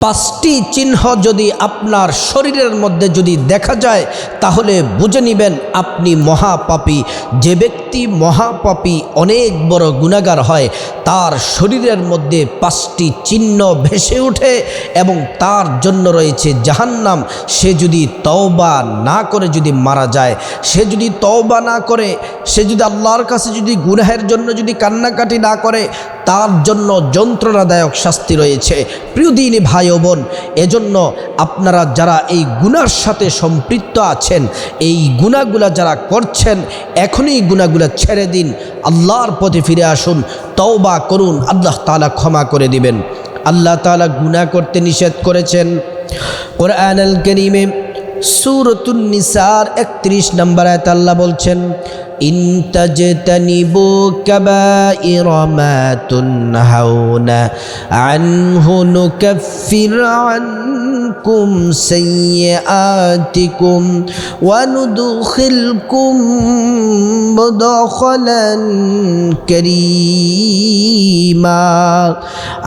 পাঁচটি চিহ্ন যদি আপনার শরীরের মধ্যে যদি দেখা যায়, তাহলে বুঝে নেবেন আপনি মহাপাপী। যে ব্যক্তি মহাপাপী, অনেক বড় গুণাগার হয়, তার শরীরের মধ্যে পাঁচটি চিহ্ন ভেসে ওঠে এবং তার জন্য রয়েছে জাহান্নাম। সে যদি তওবা না করে যদি মারা যায়, সে যদি তওবা না করে, সে যদি আল্লাহর কাছে যদি গুনাহের জন্য যদি কান্নাকাটি না করে তার জন্য যন্ত্রণাদায়ক শাস্তি রয়েছে। প্রিয় দিন ভাই ও বোন, এজন্য আপনারা যারা এই গুনার সাথে সম্পৃক্ত আছেন, এই গুণাগুলা যারা করছেন, এখনই গুণাগুলা ছেড়ে দিন। আল্লাহর পথে ফিরে আসুন, তওবা করুন, আল্লাহ তালা ক্ষমা করে দিবেন। আল্লাহ তালা গুনাহ করতে নিষেধ করেছেন। কোরআন আল করিমে সুরতুন নিসার একত্রিশ নম্বর আয়াত আল্লাহ বলছেন তাজতানিবু কাবাইর মা তুনহাউনা আনহু নুকাফির আনকুম সাইয়্যাতিকুম ওয়া নুদখিলকুম মুদখালান কারীমা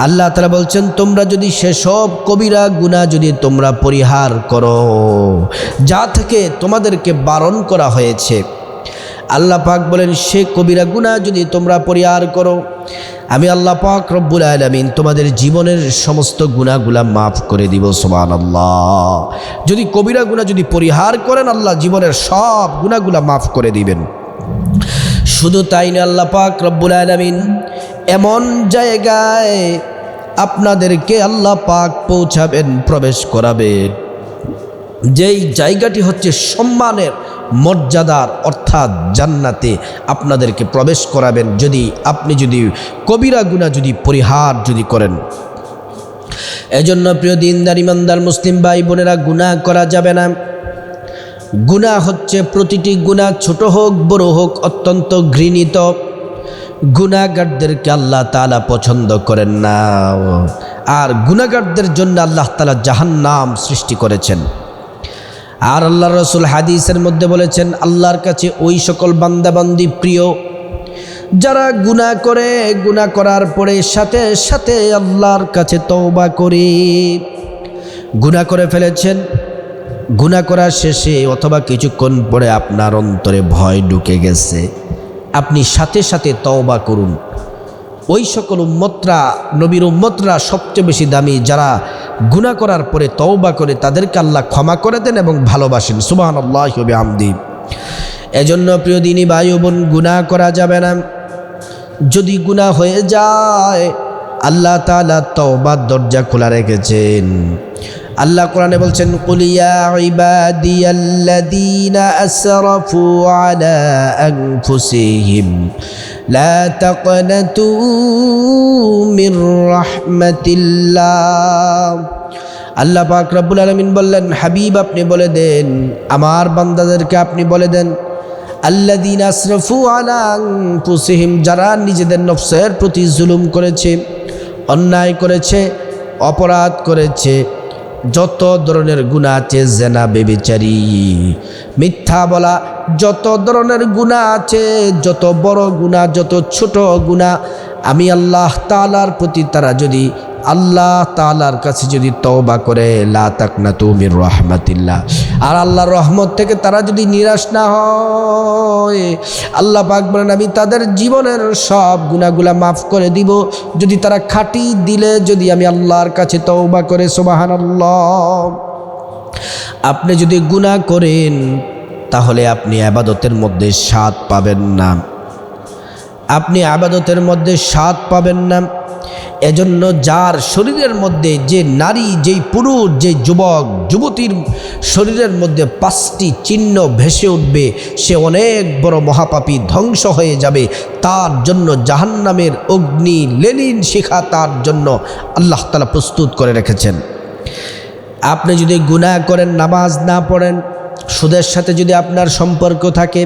আল্লাহ তাআলা বলছেন, তোমরা যদি সেসব কবিরা গুনাহ যদি তোমরা পরিহার করো, যা থেকে তোমাদেরকে বারণ করা হয়েছে আল্লাহ পাক বলেন, সে কবিরা গুণা যদি তোমরা পরিহার করো, আমি আল্লাহ পাক রব্বুল আলমিন তোমাদের জীবনের সমস্ত গুণাগুলা মাফ করে দিব সোমান আল্লাহ যদি কবিরা গুণা যদি পরিহার করেন, আল্লাহ জীবনের সব গুণাগুলা মাফ করে দিবেন। শুধু তাই না, আল্লাহ পাক রব্বুল আলমিন এমন জায়গায় আপনাদেরকে আল্লাহ পাক পৌঁছাবেন, প্রবেশ করাবেন। যেই জায়গাটি হচ্ছে সম্মানের মর্যাদার অর্থাৎ জান্নাতে আপনাদেরকে প্রবেশ করাবেন। যদি আপনি যদি কবিরা গুণা যদি পরিহার যদি করেন। এজন্য প্রিয় দিনদার, ইমানদার, মুসলিম ভাই বোনেরা গুণা করা যাবে না। গুণা হচ্ছে প্রতিটি গুণা ছোট হোক, বড় হোক, অত্যন্ত ঘৃণিত। গুণাগারদেরকে আল্লাহ তালা পছন্দ করেন না। আর গুণাগারদের জন্য আল্লাহ তালা জাহান্নাম সৃষ্টি করেছেন। আর আল্লাহ রসুল হাদিসের মধ্যে বলেছেন, আল্লাহর কাছে ওই সকল বান্দাবান্দি প্রিয়। যারা গুণা করে গুণা করার পরে সাথে সাথে আল্লাহর কাছে তওবা করে। গুণা করে ফেলেছেন গুণা করার শেষে অথবা কিছুক্ষণ পরে আপনার অন্তরে ভয় ঢুকে গেছে। আপনি সাথে সাথে তওবা করুন। ওই সকল উম্মতরা, নবীর উম্মতরা সবচেয়ে বেশি দামি, যারা গুণা করার পরে তওবা করে তাদেরকে আল্লাহ ক্ষমা করে দেন এবং ভালোবাসেন। সুবাহান আল্লাহ আমদি এজন্য প্রিয় দিনী ভাই বোন গুণা করা যাবে না। যদি গুণা হয়ে যায়, আল্লাহ তালা তওবার দরজা খোলা রেখেছেন। আল্লাহ কোরআনে বলছেন কুলিয়া লা মির রাহমাতিল্লাহ। আল্লাহ পাক রব্বুল আলামিন বললেন, হাবিব, আপনি বলে দেন, আমার বান্দাদেরকে আপনি বলে দেন আল্লাদিন আসরফু আলা আনফুসিহিম, যারা নিজেদের নফসের প্রতি জুলুম করেছে, অন্যায় করেছে, অপরাধ করেছে, যত ধরনের গুণা আছে, জেনা, বেবিচারি, মিথ্যা বলা, যত ধরনের গুণা আছে, যত বড় গুণা যত ছোট গুণা আমি আল্লাহ তালার প্রতি তারা যদি, আল্লাহ তালার কাছে যদি তওবা করে, লা তাকনা তুমির রহমাতিল্লাহ। আর আল্লাহর রহমত থেকে তারা যদি নিরাশ না হয়, আল্লাহ পাক বলেন, আমি তাদের জীবনের সব গুণাগুলা মাফ করে দিব। যদি তারা খাটি দিলে যদি আমি আল্লাহর কাছে তওবা করে সোবাহান আপনি যদি গুণা করেন, তাহলে আপনি আবাদতের মধ্যে স্বাদ পাবেন না। আপনি আবাদতের মধ্যে স্বাদ পাবেন না। এজন্য যার শরীরের মধ্যে যে নারী, যেই পুরুষ, যে যুবক, যুবতীর শরীরের মধ্যে পাঁচটি চিহ্ন ভেসে উঠবে, সে অনেক বড় মহাপাপী ধ্বংস হয়ে যাবে। তার জন্য জাহান্নামের অগ্নি লেলিন শিখা তার জন্য আল্লাহ তালা প্রস্তুত করে রেখেছেন। আপনি যদি গুনাহ করেন, নামাজ না পড়েন সুদের সাথে যদি আপনার সম্পর্ক থাকে,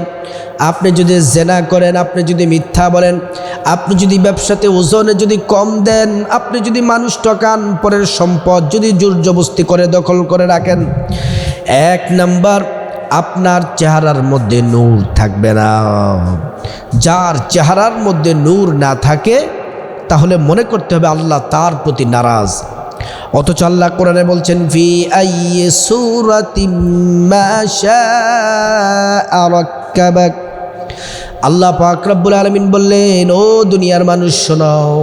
আপনি যদি জেনা করেন, আপনি যদি মিথ্যা বলেন, আপনি যদি ব্যবসাতে ওজনে যদি কম দেন, আপনি যদি মানুষ টকান পরের সম্পদ যদি জোর জবস্তি করে দখল করে রাখেন, এক নাম্বার, আপনার চেহারার মধ্যে নূর থাকবে না। যার চেহারার মধ্যে নূর না থাকে, তাহলে মনে করতে হবে আল্লাহ তার প্রতি নারাজ। অথচ আল্লাহ কোরআনে বলছেন, ফি আইয়ি শাআ আল্লাহ পাক রব্বুল আলামিন বললেন, ও দুনিয়ার মানুষ শোনাও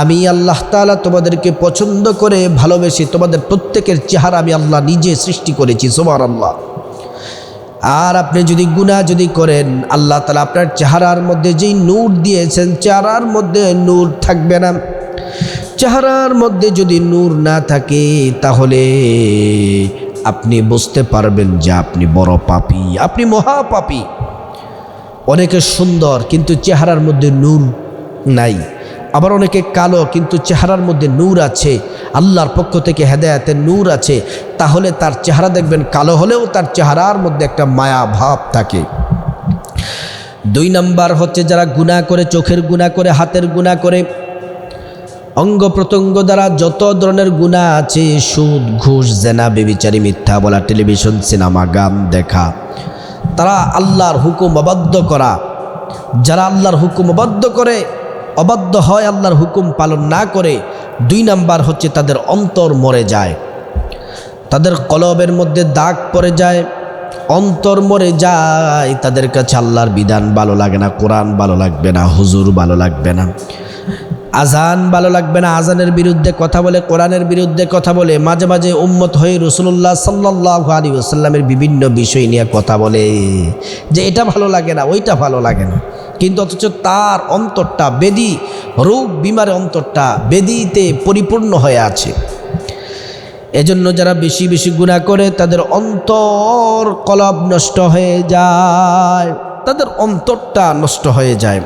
আমি আল্লাহ তাআলা তোমাদেরকে পছন্দ করে ভালোবেসে তোমাদের প্রত্যেকের চেহারা আমি আল্লাহ নিজে সৃষ্টি করেছি সোমার আল্লাহ আর আপনি যদি গুনাহ যদি করেন, আল্লাহ তালা আপনার চেহারার মধ্যে যেই নূর দিয়েছেন, চেহারার মধ্যে নূর থাকবে না। চেহারার মধ্যে যদি নূর না থাকে, তাহলে আপনি বুঝতে পারবেন যে আপনি বড় পাপী, আপনি মহাপাপী। অনেকে সুন্দর, কিন্তু চেহারার মধ্যে নূর নাই। আবার অনেকে কালো, কিন্তু চেহারার মধ্যে নূর আছে। আল্লাহর পক্ষ থেকে হেদায়াতের নূর আছে। তাহলে তার চেহারা দেখবেন কালো হলেও তার চেহারার মধ্যে একটা মায়া ভাব থাকে। দুই নাম্বার হচ্ছে যারা গুণা করে, চোখের গুণা করে, হাতের গুণা করে। অঙ্গ প্রত্যঙ্গ দ্বারা যত ধরনের গুণা আছে, সুদ, ঘুষ, জেনা, বেবিচারি, মিথ্যা বলা, টেলিভিশন, সিনেমা, গান দেখা, তারা আল্লাহর হুকুম অবাধ্য করা। যারা আল্লাহর হুকুম অবাধ্য করে, অবাধ্য হয় আল্লাহর হুকুম পালন না করে, দুই নাম্বার হচ্ছে তাদের অন্তর মরে যায়। তাদের কলবের মধ্যে দাগ পড়ে যায়, অন্তর মরে যায়, তাদের কাছে আল্লাহর বিধান ভালো লাগে না, কোরআন ভালো লাগবে না, হুজুর ভালো লাগবে না। আজান ভালো লাগবে না, আজানের বিরুদ্ধে কথা বলে, কোরআনের বিরুদ্ধে কথা বলে, মাঝে মাঝে উম্মত হয়ে রসুল্লাহ সাল্লাহ আলী আসাল্লামের বিভিন্ন বিষয় নিয়ে কথা বলে, যে এটা ভালো লাগে না, ওইটা ভালো লাগে না। কিন্তু অথচ তার অন্তরটা বেদি রোগ বিমারে অন্তরটা বেদিতে পরিপূর্ণ হয়ে আছে। এজন্য যারা বেশি বেশি গুণা করে, তাদের অন্তর কলব নষ্ট হয়ে যায়, তাদের অন্তরটা নষ্ট হয়ে যায়।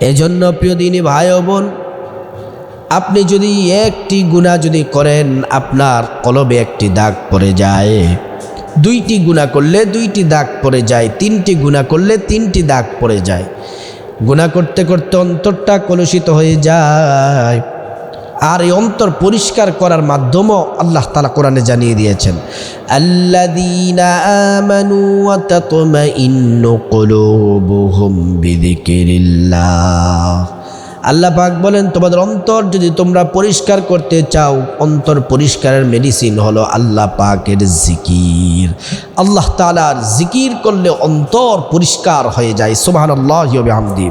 এজন্য প্রিয় দিনী ভাই বোন, আপনি যদি একটি গুণা যদি করেন, আপনার কলবে একটি দাগ পড়ে যায়। দুইটি গুণা করলে দুইটি দাগ পড়ে যায়, তিনটি গুণা করলে তিনটি দাগ পড়ে যায়। গুণা করতে করতে অন্তরটা কলুষিত হয়ে যায়। আর এই অন্তর পরিষ্কার করার মাধ্যমও আল্লাহ তালা কোরআনে জানিয়ে দিয়েছেন আল্লাহ পাক বলেন, তোমাদের অন্তর যদি তোমরা পরিষ্কার করতে চাও, অন্তর পরিষ্কারের মেডিসিন হলো আল্লাহ পাকের জিকির। আল্লাহ তালার জিকির করলে অন্তর পরিষ্কার হয়ে যায়। সুবাহ আল্লাহ হামদি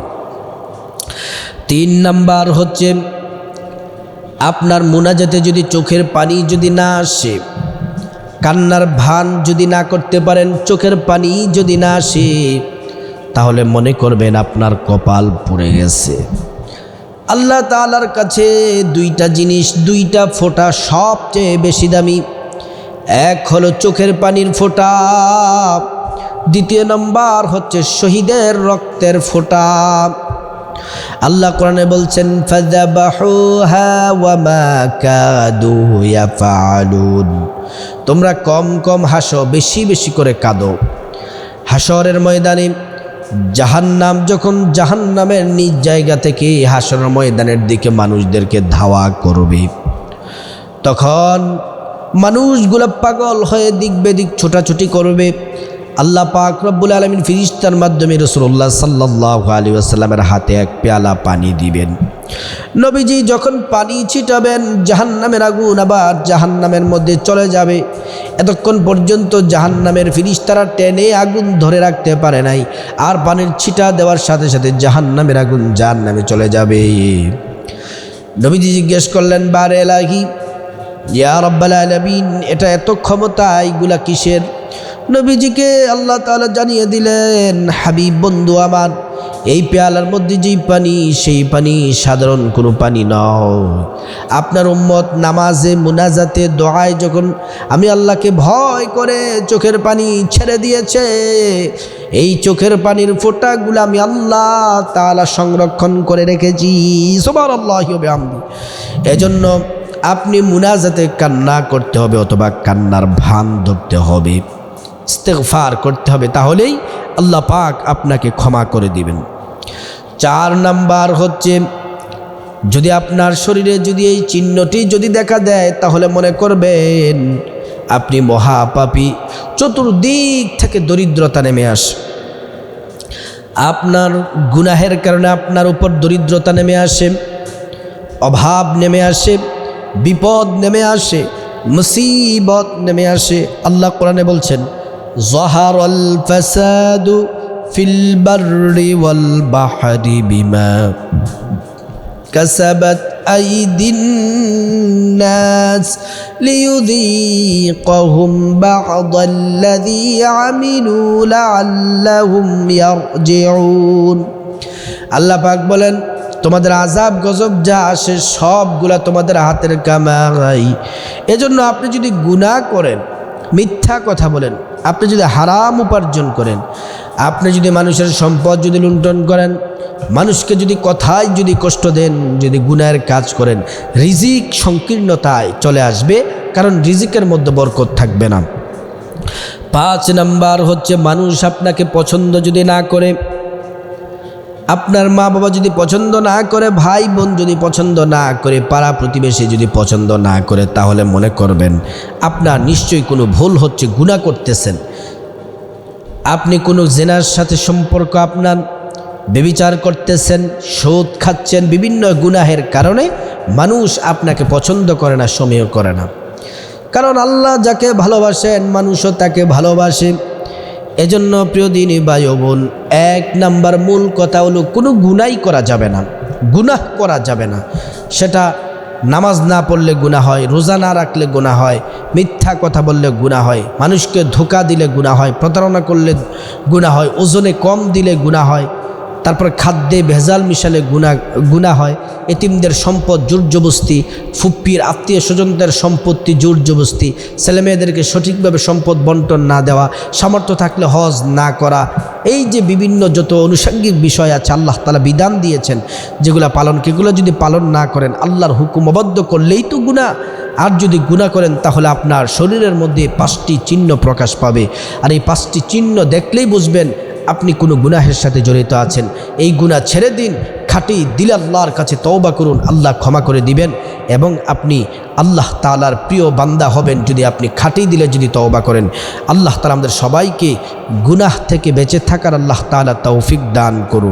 তিন নাম্বার হচ্ছে আপনার মোনাজাতে যদি চোখের পানি যদি না আসে, কান্নার ভান যদি না করতে পারেন, চোখের পানি যদি না আসে, তাহলে মনে করবেন আপনার কপাল পড়ে গেছে। আল্লাহ তালার কাছে দুইটা জিনিস, দুইটা ফোঁটা সবচেয়ে বেশি দামি। এক হলো চোখের পানির ফোঁটা, দ্বিতীয় নম্বর হচ্ছে শহীদের রক্তের ফোঁটা। আল্লাহ কোরআনে বলছেন তোমরা কম কম হাসো, বেশি বেশি করে কাঁদো। হাসরের ময়দানে জাহান্নাম, যখন জাহান্নামের নিজ জায়গা থেকে হাসর ময়দানের দিকে মানুষদেরকে ধাওয়া করবে, তখন মানুষগুলো পাগল হয়ে দিক বেদিক ছোটাছুটি করবে। আল্লাহ পাক রব্বুল আলমিন ফিরিস্তার মাধ্যমে রসুল্লাহ সাল্লাহ আলী আসাল্লামের হাতে এক পেয়ালা পানি দিবেন। নবীজি যখন পানি ছিটাবেন, জাহান্নামের আগুন আবার জাহান্নামের মধ্যে চলে যাবে। এতক্ষণ পর্যন্ত জাহান্নামের ফিরিস্তারা টেনে আগুন ধরে রাখতে পারে নাই। আর পানির ছিটা দেওয়ার সাথে সাথে জাহান্নামের আগুন জাহান্নামে চলে যাবে। নবীজি জিজ্ঞেস করলেন, বারে এলাহি? ইয়া রব্বাল আলমিন, এটা এত ক্ষমতা এইগুলা কিসের? নবীজিকে আল্লাহ তাআলা জানিয়ে দিলেন, হাবিব বন্ধু আমার, এই পেয়ালার মধ্যে যেই পানি, সেই পানি সাধারণ কোনো পানি নয় আপনার উম্মত নামাজে মুনাজাতে, দোয়ায় যখন আমি আল্লাহকে ভয় করে চোখের পানি ছেড়ে দিয়েছে, এই চোখের পানির ফোঁটাগুলো আমি আল্লাহ তালা সংরক্ষণ করে রেখেছি। সবার আল্লাহ আমি এজন্য আপনি মুনাজাতে কান্না করতে হবে অথবা কান্নার ভান ধরতে হবে। ইস্তেগফার করতে হবে, তাহলেই আল্লাহ পাক আপনাকে ক্ষমা করে দিবেন। চার নাম্বার হচ্ছে, যদি আপনার শরীরে যদি এই চিহ্নটি যদি দেখা দেয়, তাহলে মনে করবেন আপনি মহাপাপী। চতুর্দিক থেকে দরিদ্রতা নেমে আস। আপনার গুনাহের কারণে আপনার উপর দরিদ্রতা নেমে আসে, অভাব নেমে আসে, বিপদ নেমে আসে, মুসিবত নেমে আসে। আল্লাহ কোরআনে বলছেন জহারল ফাসাদু ফিল বাররি ওয়াল বাহরি বিমা كسبت أيدي الناس ليذيقهم بعض الذي عملوا لعلهم يرجعون আল্লাহ পাক বলেন তোমাদের আজাব গজব যা আসে সবগুলা তোমাদের হাতের কামাই এজন্য আপনি যদি গুনাহ করেন মিথ্যা কথা বলেন। আপনি যদি হারাম উপার্জন করেন, আপনি যদি মানুষের সম্পদ যদি লুণ্ঠন করেন, মানুষকে যদি কথায় যদি কষ্ট দেন, যদি গুনায়ের কাজ করেন, রিজিক সংকীর্ণতায় চলে আসবে, কারণ রিজিকের মধ্যে বরকত থাকবে না। পাঁচ নাম্বার হচ্ছে, মানুষ আপনাকে পছন্দ যদি না করে আপনার মা বাবা যদি পছন্দ না করে, ভাই বোন যদি পছন্দ না করে, পাড়া প্রতিবেশী যদি পছন্দ না করে, তাহলে মনে করবেন আপনার নিশ্চয়ই কোনো ভুল হচ্ছে গুণা করতেছেন। আপনি কোনো জেনার সাথে সম্পর্ক আপনার, বেবিচার করতেছেন, সুদ খাচ্ছেন, বিভিন্ন গুনাহের কারণে মানুষ আপনাকে পছন্দ করে না সমীহ করে না। কারণ আল্লাহ যাকে ভালোবাসেন, মানুষও তাকে ভালোবাসে। এজন্য প্রিয় দিনী ভাই বোন, এক নাম্বার মূল কথা হলো, কোনো গুনাই করা যাবে না, গুনাহ করা যাবে না। সেটা নামাজ না পড়লে গুণা হয়, রোজা না রাখলে গুণা হয়, মিথ্যা কথা বললে গুণা হয়, মানুষকে ধোকা দিলে গুণা হয়, প্রতারণা করলে গুণা হয়, ওজনে কম দিলে গুণা হয় তারপর খাদ্যে ভেজাল মিশালে গুণা গুণা হয়। এতিমদের সম্পদ, জোরজবস্তি, ফুপ্পির আত্মীয় স্বজনদের সম্পত্তি, জোরজবস্তি ছেলেমেয়েদেরকে সঠিকভাবে সম্পদ বন্টন না দেওয়া, সামর্থ্য থাকলে হজ না করা, এই যে বিভিন্ন যত অনুষঙ্গিক বিষয় আছে, আল্লাহ তালা বিধান দিয়েছেন, যেগুলো পালন কেগুলো যদি পালন না করেন, আল্লাহর হুকুম করলেই তো গুণা আর যদি গুণা করেন, তাহলে আপনার শরীরের মধ্যে পাঁচটি চিহ্ন প্রকাশ পাবে। আর এই পাঁচটি চিহ্ন দেখলেই বুঝবেন আপনি কোনো গুনাহের সাথে জড়িত আছেন, এই গুণা ছেড়ে দিন খাটি দিল আল্লাহর কাছে তওবা করুন, আল্লাহ ক্ষমা করে দিবেন এবং আপনি আল্লাহ তালার প্রিয় বান্দা হবেন যদি আপনি খাটি দিলে যদি তওবা করেন। আল্লাহ তালা আমাদের সবাইকে গুনাহ থেকে বেঁচে থাকার আল্লাহ তালা তৌফিক দান করুন।